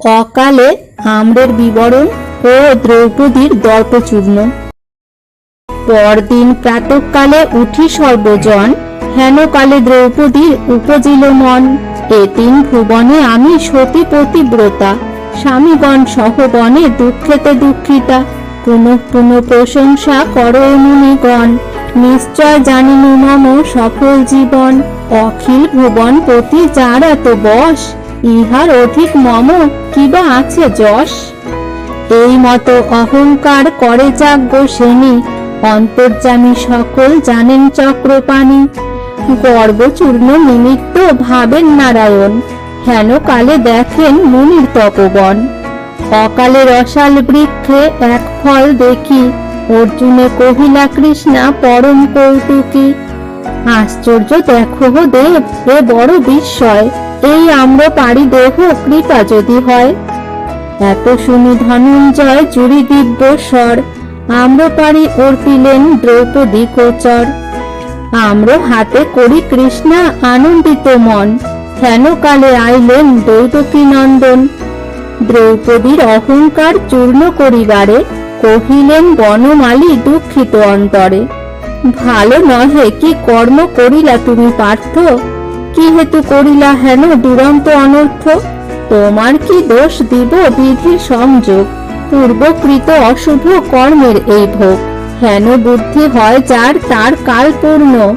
অকালে আম্রের বিবরণ ও দ্রৌপদীর দর্পচূর্ণ। পরদিন প্রাতকালে উঠি সর্বজন, হেনকালে দ্রৌপদীর উপজিল মন এ তিন ভুবনে আমি সতী পতিব্রতা স্বামীগণ সহ বনে দুঃখেতে দুঃখিতা। পুনঃ পুনঃ প্রশংসা করো মুনিগণ, নিশ্চয় জানিনু মম সফল জীবন। অখিল ভুবন পতি যার এত বশ ইহার অধিক মম কিবা আছে যশ? এই মতো অহংকার করে যাজ্ঞ শ্রেণি অন্তর্জামী সকল জানেন চক্রপাণী। গর্বচূর্ণ নিমিত্ত ভাবেন নারায়ণ, হেন কালে দেখেন মুনির তপবন। অকালে রসাল বৃক্ষে এক ফল দেখি, অর্জুনে কহিলা, কৃষ্ণা, পরম কৌতুকী। আশ্চর্য দেখো দেব, এ বড় বিস্ময়। এই আমরা পারি দেহ কৃপা যদি হয়। এত শুনি ধনঞ্জয় জুড়ি দিব্য স্বর, আমরা পারি অর্পিলেন দ্রৌপদী কোচর আমরা হাতে করি কৃষ্ণা আনন্দিত মন হেন কালে আইলেন দৈবকী নন্দন? দ্রৌপদীর অহংকার চূর্ণ করিবারে, কহিলেন বনমালী দুঃখিত অন্তরে। ভালো নহে কি কর্ম করিলা তুমি পার্থ? কি হেতু করিলা হেন দুরন্ত অনর্থ? তোমার কি দোষ দিব বিধির সংযোগ? পূর্বকৃত অশুভ কর্মের এই ভোগ। হেন বুদ্ধি হয় যার, তার কাল পূর্ণ।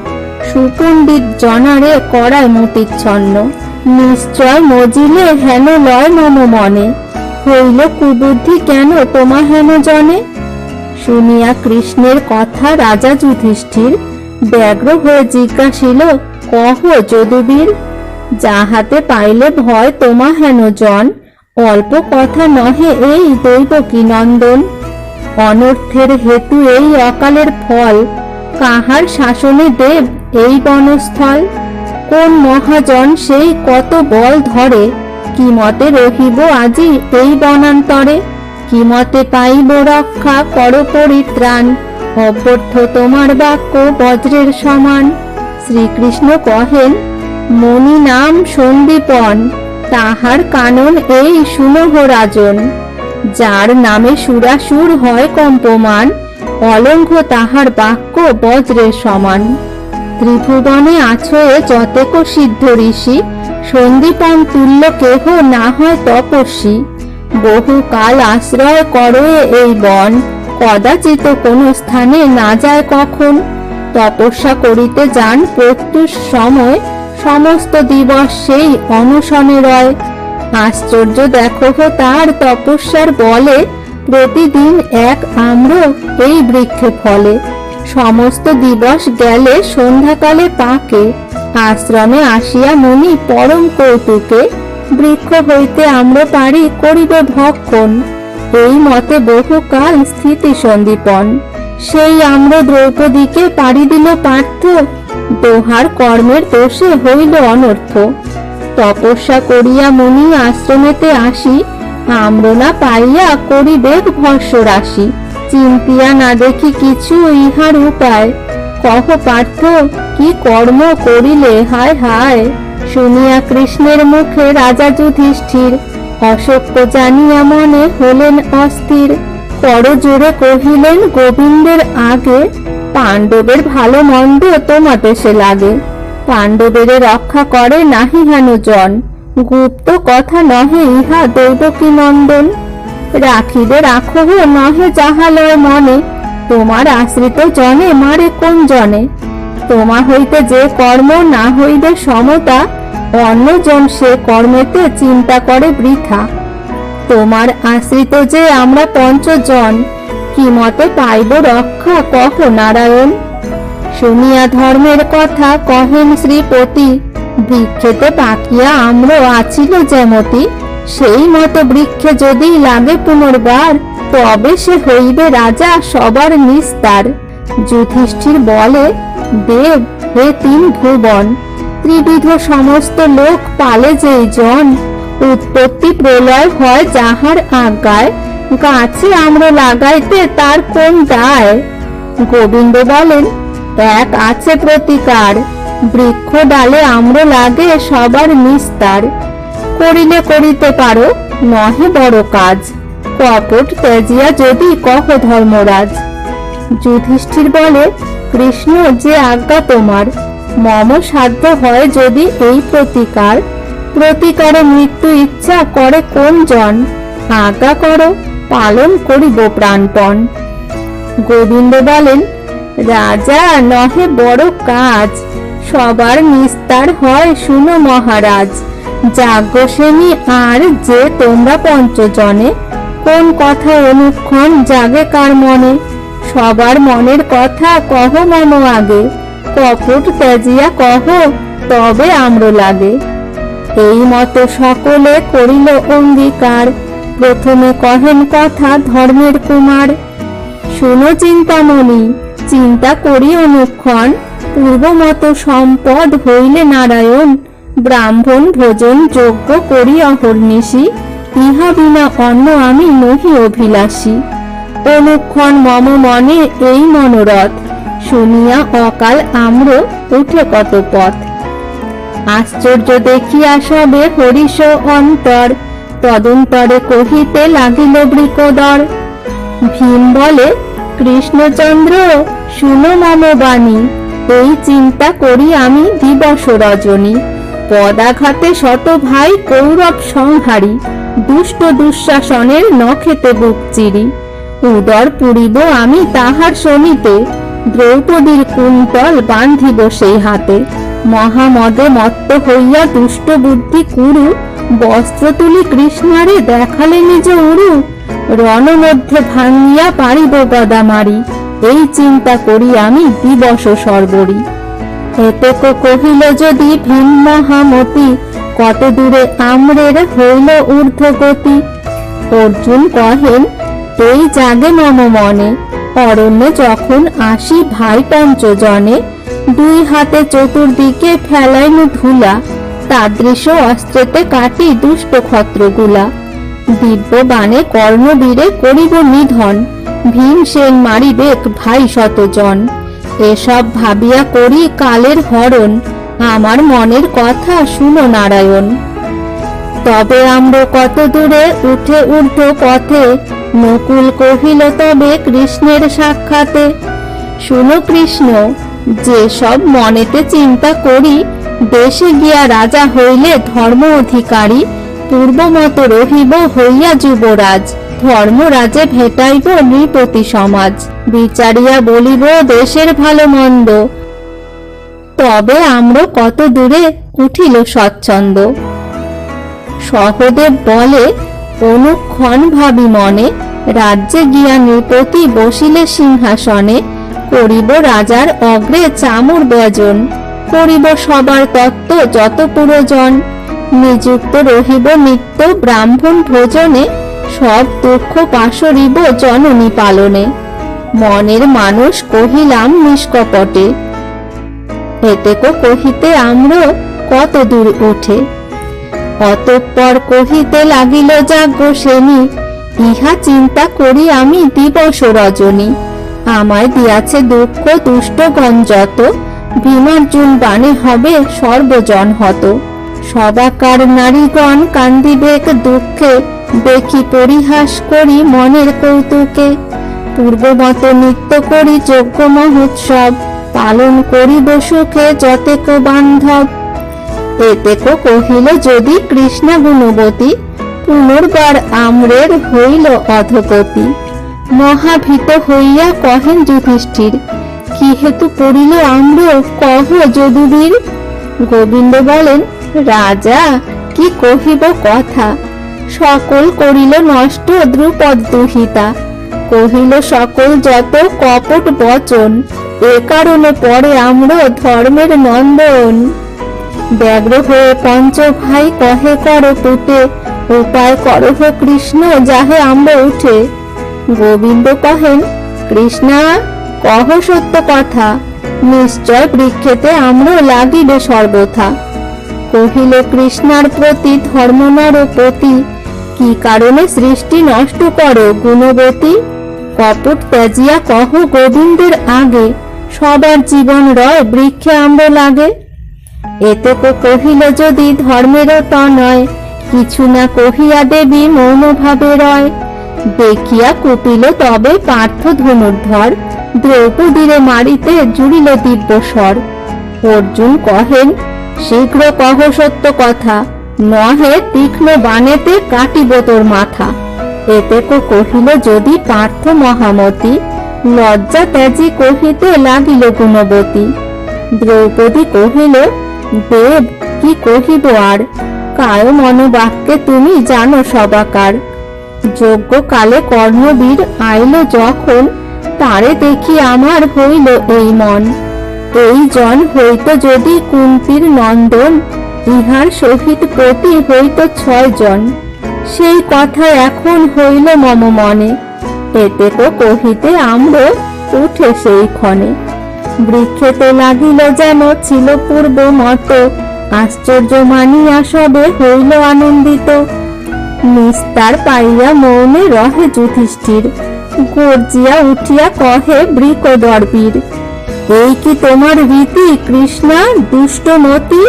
সুপণ্ডিত জনারে করায় মতিচ্ছন্ন। নিশ্চয় মজিলে হেন লয় মম মনে। হইল কুবুদ্ধি কেন তোমা হেন জনে? শুনিয়া কৃষ্ণের কথা রাজা যুধিষ্ঠির ব্যগ্র হয়ে জিজ্ঞাসিল কহ যদুবীর, যাহাতে পাইলে ভয় তোমা হেন জন, অল্প কথা নহে এই দৈবকী নন্দন অনর্থের হেতু এই অকালের ফল, কাহার শাসনে দেব এই বনস্থল? কোন মহাজন সেই কত বল ধরে কি মতে রহিব আজি এই বনান্তরে? কি মতে পাইব রক্ষা কর পরিত্রাণ অভ্যর্থ তোমার বাক্য বজ্রের সমান। শ্রীকৃষ্ণ কহেন, মণি নাম সন্দীপন, তাহার কানন এই সুনহ রাজন। যার নামে সুরাসুর হয় কম্পমান, অলঙ্ঘ তাহার বাক্য বজ্রের সমান। ত্রিভুবনে আছয়ে যতেক সিদ্ধ ঋষি, সন্দীপন তুল্য কেহ না হয় তপস্বী। বহু কাল আশ্রয় করে এই বন, কদাচিত কোন স্থানে না যায় কখন? তপস্যা করিতে যান, প্রত্যুষ সময় সমস্ত দিবস সেই অনশনে রয়। আশ্চর্য দেখো তার তপস্যার বলে, প্রতিদিন এক আম্র এই বৃক্ষে ফলে। সমস্ত দিবস গেলে সন্ধ্যাকালে পাকে আশ্রমে আসিয়া মুনি পরম কৌতুকে, বৃক্ষ হইতে আমরা পারি করিবে ভক্ষণ। এই মতে বহুকাল স্থিতি সন্দীপন সেই আম্র দ্রৌপদীকে পাড়ি দিল পার্থ। দোহার কর্মের দোষে হইল অনর্থ। তপস্যা করিয়া মুনি আশ্রমেতে আসি আম্রনা পাইয়া করিবে ভস্য রাশি চিন্তিয়া না দেখি কিছু ইহার উপায়। কহ পার্থ, কি কর্ম করিলে? হায় হায়! শুনিয়া কৃষ্ণের মুখে রাজা যুধিষ্ঠির। অসত্য জানিয়া মনে হলেন অস্থির। পর জোরে কহিলেন, গোবিন্দের আগে পাণ্ডবের ভালো মন্দ তোমাতে সে লাগে। পাণ্ডবের রক্ষা করে নাহি হেন জন। গুপ্ত কথা নহে ইহা দৈবকী নন্দন। রাখিবে রাখো নহে যাহালয় মনে। তোমার আশ্রিত জনে মারে কোন জনে? তোমা হইতে যে কর্ম না হইবে সমতা, অন্যজন সে কর্মেতে চিন্তা করে বৃথা। তোমার আশ্রিত যে আমরা পঞ্চজন, কি মতে পাইব রক্ষা কহ নারায়ণ? শুনিয়া ধর্মের কথা কহেন শ্রীপতি, বৃক্ষেতে পাকিয়া আম্র আছিল যেমতি, সেই মতো বৃক্ষে যদি লাগে পুনর্বার, তবে সে হইবে রাজা সবার নিস্তার। যুধিষ্ঠির বলে, দেব, হে তিন ভুবন, ত্রিবিধ সমস্ত লোক পালে যেই জন উৎপত্তি প্রলয় হয় যাহার আজ্ঞায়, গাছে আমরা লাগাইতে তার কোন দায়? গোবিন্দ বলেন, এক আছে প্রতিকার, বৃক্ষ ডালে আম্র লাগে সবার নিস্তার। করিলে করিতে পারো, নহে বড় কাজ। কপট তেজিয়া যদি কহ ধর্মরাজ। যুধিষ্ঠির বলে, কৃষ্ণ, যে আজ্ঞা তোমার মম সাধ্য হয় যদি এই প্রতিকার। প্রতিকারে মৃত্যু ইচ্ছা করে কোন জন আজ্ঞা করো, পালন করিব প্রাণপণ। গোবিন্দ বলেন, রাজা নহে বড় কাজ। সবার নিস্তার হয় শুনো মহারাজ। যাজ্ঞসেনী আর যে তোমরা পঞ্চজনে, কোন কথা অনুক্ষণ জাগে কার মনে? সবার মনের কথা কহ মম আগে, কপট ত্যাজিয়া কহ, তবে আম্র লাগে। এই মতো সকলে করিল অঙ্গীকার। প্রথমে কহেন কথা ধর্মের কুমার। শুনো চিন্তামণি, চিন্তা করি অনুক্ষণ পূর্বমত সম্পদ হইলে নারায়ণ, ব্রাহ্মণ ভোজন যোগ্য করি অহর্নিশি ইহা বিনা অন্য আমি নহি অভিলাষী। অনুক্ষণ মম মনে এই মনোরথ। শুনিয়া অকাল আম্র উঠে কত পথ। আশ্চর্য দেখিয়া সবে হরিষ অন্তর। তদন্তরে কহিতে লাগিল বৃকদর, ভীম বলে, কৃষ্ণচন্দ্র, শুনো মম বাণী এই চিন্তা করি আমি দিবস রজনী। পদাঘাতে শত ভাই কৌরব সংহারী, দুষ্ট দুঃশাসনের নখেতে বুক চিরি। উদর পুরিব আমি তাহার শনিতে দ্রৌপদীর কুন্তল বান্ধিব সেই হাতে। মহামদে মত্ত হইয়া দুষ্ট বুদ্ধি কুরু বস্ত্র তুলি কৃষ্ণারে দেখালে নিজ উরু, রণমধ্যে ভাঙিয়া পারিব গদা মারি এই চিন্তা করি আমি দিবস সর্বরি। এতেক কহিল যদি ভীম মহামতি কত দূরে আম্রের হইল ঊর্ধ্বগতি? অর্জুন কহেন, এই জাগে মম মনে, অরণ্যে যখন আসি ভাই পঞ্চজনে দুই হাতে চতুর্দিকে ফেলাইনু ধুলা, তাদৃশ অস্ত্রেতে কাটি দুষ্ট ক্ষত্রগুলা দিব্য বাণে কর্ণবীরে করিব নিধন, ভীম সেন মারিবেক ভাই শতজন। এসব ভাবিয়া করি কালের হরণ, আমার মনের কথা শুনো নারায়ণ। তবে আমরা কত দূরে উঠে ঊর্ধ্ব পথে, নকুল কহিল, তবে কৃষ্ণের সাক্ষাতে। শুনো কৃষ্ণ যে সব মনেতে চিন্তা করি, দেশে গিয়া রাজা হইলে ধর্ম অধিকারী, পূর্বমত রহিব হইয়া যুবরাজ, ধর্মরাজে ভেটাইব নৃপতি সমাজ, বিচারিয়া বলিব দেশের ভালো মন্দ। তবে আমরা কত দূরে উঠিল স্বচ্ছন্দ। সহদেব বলে, অনুক্ষণ ভাবি মনে, রাজ্যে গিয়া নৃপতি বসিলে সিংহাসনে করিব রাজার অগ্রে চামুর ব্যজন করিব সবার তত্ত্ব যত পুরোজন। নিযুক্ত রহিব নিত্য ব্রাহ্মণ ভোজনে, সব দুঃখ পাশরিব জননী পালনে। মনের মানুষ কহিলাম নিষ্কপটে হেতেক কহিতে আমরা কত দূর ওঠে অতঃপর কহিতে লাগিল যাজ্ঞ সেনী, ইহা চিন্তা করি আমি দিবস রজনী। আমায় দিয়াছে দুঃখ দুষ্টগণ যত ভীমার্জুন বাণে হবে সর্বজন হত সদাকার নারীগণ কান্দিবেক দুঃখে দেখি পরিহাস করি মনের কৌতুকে। পূর্বমত নৃত্য করি যজ্ঞ মহোৎসব, পালন করিব সুখে যতেক বান্ধব। এতেক কহিল যদি কৃষ্ণা গুণবতী, পুনর্বার আম্রের হইল অধপতি। মহাভীত হইয়া কহেন যুধিষ্ঠির, কি হেতু পড়িল আম্র? কহ যদুবীর। গোবিন্দ বলেন, রাজা, কি কহিব কথা? সকল করিল নষ্ট দ্রুপদ দুহিতা। কহিল সকল যত কপট বচন, এ কারণে পরে আমরা ধর্মের নন্দন। ব্যগ্র হয়ে পঞ্চ ভাই কহে, কর পুতে, উপায় করহ কৃষ্ণ, যাহে আমরা উঠে। গোবিন্দ কহেন, কৃষ্ণা, কহ সত্য কথা। নিশ্চয় বৃক্ষেতে আমরা লাগিবে সর্বথা। কহিল, কৃষ্ণার প্রতি ধর্মনর প্রতি কি কারণে সৃষ্টি নষ্ট করো গুণবতী? কপট ত্যাজিয়া কহ গোবিন্দের আগে, সবার জীবন রয় বৃক্ষে আম্র লাগে। এতে কহিল যদি ধর্মেরও ত নয় কিছু না কহিয়া দেবী মৌনভাবে রয়। দেখিয়া কুপিল তবে পার্থ ধনুর্ধর, দ্রৌপদীরে মারিতে জুড়িল দিব্যস্বর। অর্জুন কহেন, শীঘ্র কহ সত্য কথা, নহে তীক্ষ্ণ বানেতে কাটিব তোর মাথা। এতে কহিল, যদি পার্থ মহামতি, লজ্জা ত্যাজি কহিতে লাগিল গুণবতী। দ্রৌপদী কহিল, দেব, কি কহিব আর? কায় মনোবাক্যে তুমি জানো সবাকার। যোগ্য কালে কর্ণবীর আইল যখন, তারে দেখি আমার হইল এই মন। এই জন হইত যদি কুন্তির নন্দন, ইহার সহিত প্রতি হইত ছয় জন। সেই কথা এখন হইল মম মনে, এতে তো কহিতে আম্র উঠে সেই ক্ষণে। বৃক্ষেতে লাগিল যেন ছিল পূর্ব মত আশ্চর্য মানিয়া সবে হইল আনন্দিত। নিস্তার পাইয়া মৌনে রহে যুধিষ্ঠির। গর্জিয়া উঠিয়া কহে বৃক দর্বীর এই কি তোমার রীতি কৃষ্ণা, দুষ্টমতি?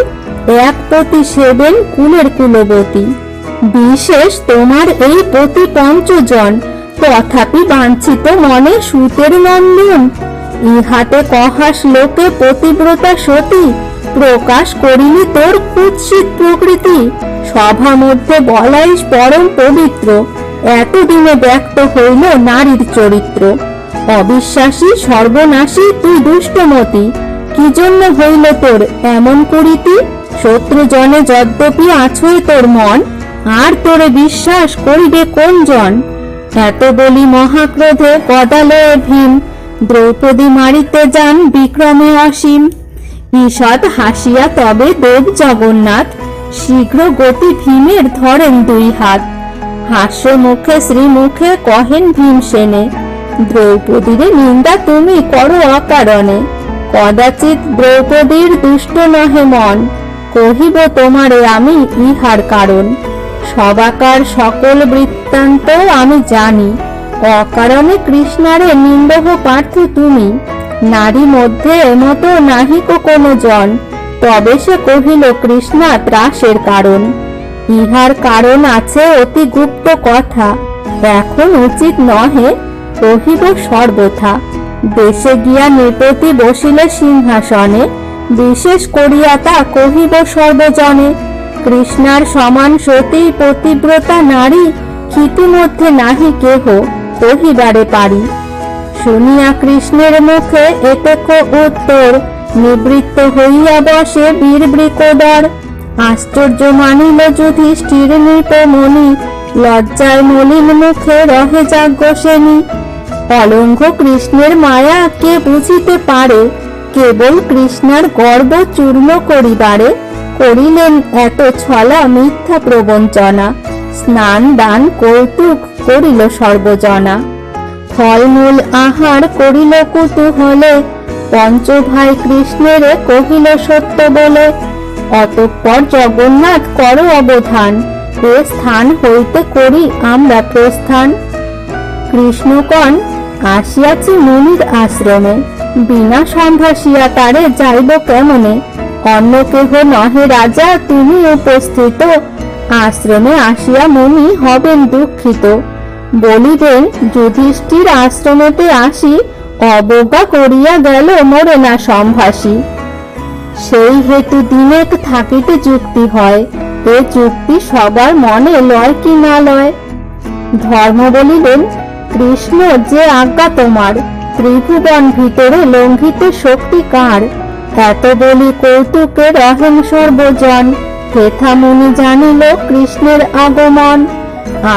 এক পতি সেবেন কুলের কুলবতী। বিশেষ তোমার এই পতি পঞ্চজন, তথাপি বাঞ্ছিত মনে সুতের নন্দন। ইহাতে কহাস লোকে পতিব্রতা সতী প্রকাশ করিলি তোর কুৎসিত প্রকৃতি। সভা মধ্যে বলাই পরম পবিত্র। এতদিনে ব্যক্ত হইল নারীর চরিত্র। অবিশ্বাসী সর্বনাশী তুই দুষ্টমতি। কি জন্য হইল তোর এমন করিতি? শত্রু জনে যদ্যপি আছয় তোর মন, আর তোরে বিশ্বাস করিবে কোন জন? এত বলি মহাক্রোধে গদালয়ে ভীম, দ্রৌপদী মারিতে যান বিক্রমে অসীম। ঈষৎ হাসিয়া তবে দেব জগন্নাথ, শীঘ্র গতি ভীমের ধরেন দুই হাত। হাস্য মুখে শ্রীমুখে কহেন ভীম সেনে দ্রৌপদীরে নিন্দা তুমি করো অকারণে। কদাচিৎ দ্রৌপদীর দুষ্ট নহে মন, কহিব তোমারে আমি ইহার কারণ। সবাকার সকল বৃত্তান্ত আমি জানি, অকারণে কৃষ্ণারে নিন্দহ পার্থ তুমি। নারী মধ্যে এমতো নাহিক কোনো জন, তবে সে কহিল, কৃষ্ণা, ত্রাসের কারণ। ইহার কারণ আছে অতি গুপ্ত কথা। এখন উচিত নহে কহিব সর্বথা। দেশে গিয়া নৃপতি বসিলে সিংহাসনে, বিশেষ করিয়া তা কহিব সর্বজনে। কৃষ্ণার সমান সতী পতিব্রতা নারী, ক্ষিতি নাহি কেহ, কহিবারে পারি। শুনিয়া কৃষ্ণের মুখে এতেক উত্তর, নিবৃত্ত হইয়া বসে বীর বৃকোদর। আশ্চর্য মানিল যুধিষ্ঠির নৃপ মনি লজ্জায় মলিন মুখে রহে যাজ্ঞ সেনী। অলঙ্ঘ কৃষ্ণের মায়া কে বুঝিতে পারে? কেবল কৃষ্ণার গর্ব চূর্ণ করিবারে করিলেন এত ছলা মিথ্যা প্রবঞ্চনা। স্নান দান কৌতুক করিল সর্বজনা। ফলমূল আহার করিল কুতূহলে। পঞ্চভাই কৃষ্ণের কহিল সত্য বলে, অতঃপর জগন্নাথ কর অবধান, এ স্থান হইতে করি আমরা প্রস্থান। কৃষ্ণকণ আসিয়াছি মুনির আশ্রমে, বিনা সম্ভাসিয়া তারে যাইব কেমনে? অন্য কেহ নহে রাজা তুমি উপস্থিত। আশ্রমে আসিয়া মুনি হবেন দুঃখিত। বলিবেন যুধিষ্ঠির আশ্রমেতে আসি, অবজ্ঞা করিয়া গেল মোরে না সম্ভাসী সেই হেতু দিনেক থাকিতে যুক্তি হয়, এ যুক্তি সবার মনে লয় কি না লয়? ধর্ম বলিলেন, কৃষ্ণ যে আজ্ঞা তোমার, ত্রিভুবন ভিতরে লঙ্ঘিত শক্তি কার? এত বলি কৌতুকের রহেন সর্বজন হেথা মুনি জানিল কৃষ্ণের আগমন।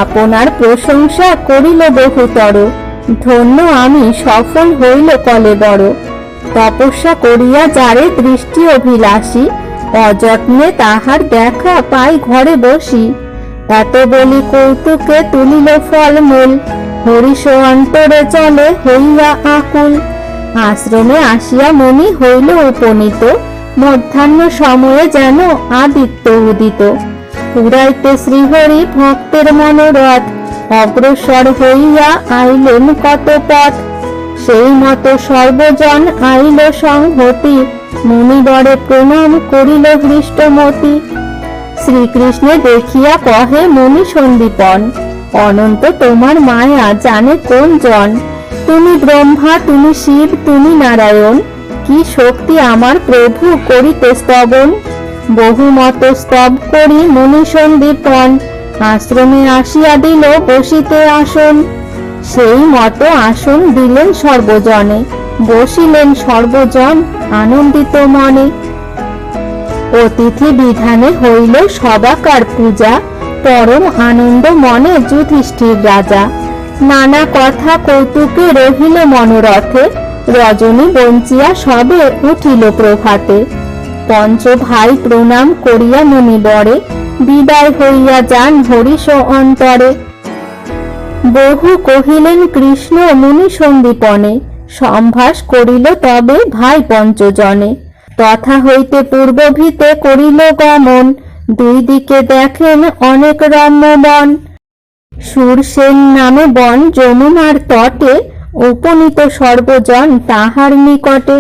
আপনার প্রশংসা করিল বহুতর। ধন্য আমি সফল হইল কলে বড়। তপস্যা করিয়া যারে দৃষ্টি অভিলাষী, অযত্নে তাহার দেখা পাই ঘরে বসি। এত বলি কৌতুকে তুলিল ফলমূল হরিষ অন্তরে চলে হইয়া আকুল। আশ্রমে আসিয়া মনি হইল উপনীত, মধ্যাহ্ন সময়ে যেন আদিত্য উদিত। পুরাইতে শ্রীহরি ভক্তের মনোরথ। অগ্রসর হইয়া আইলেন কত পথ সেই মতো সর্বজন আইল সংহতি। মুনিবরে প্রণাম করিল হৃষ্টমতি। শ্রীকৃষ্ণে দেখিয়া কহে, মুনি সন্দীপন, অনন্ত তোমার মায়া জানে কোন জন তুমি ব্রহ্মা, তুমি শিব, তুমি নারায়ণ, কি শক্তি আমার প্রভু করিতে স্তবন? বহুমত স্তব করি মুনি সন্দীপন। আশ্রমে আসিয়া দিল বসিতে আসন। সেই মতো আসন দিলেন সর্বজনে। বসিলেন সর্বজন আনন্দিত মনে। অতিথি বিধানে হইল সবাকার পূজা, পরম আনন্দ মনে যুধিষ্ঠির রাজা। নানা কথা কৌতুকে রহিল মনোরথে, রজনী বঞ্চিয়া সবে উঠিল প্রভাতে। পঞ্চ ভাই প্রণাম করিয়া মুনি বরে, বিদায় হইয়া যান হরিষ অন্তরে। বহু কহিলেন কৃষ্ণ মুনি সন্দীপনে সম্ভাস করিল তবে ভাই পঞ্চজনে। তথা হইতে পূর্বভীতে করিল গমন, দুই দিকে দেখেন অনেক রম্য বন সুরসেন নামে বন যমুনার তটে, উপনীত সর্বজন তাহার নিকটে।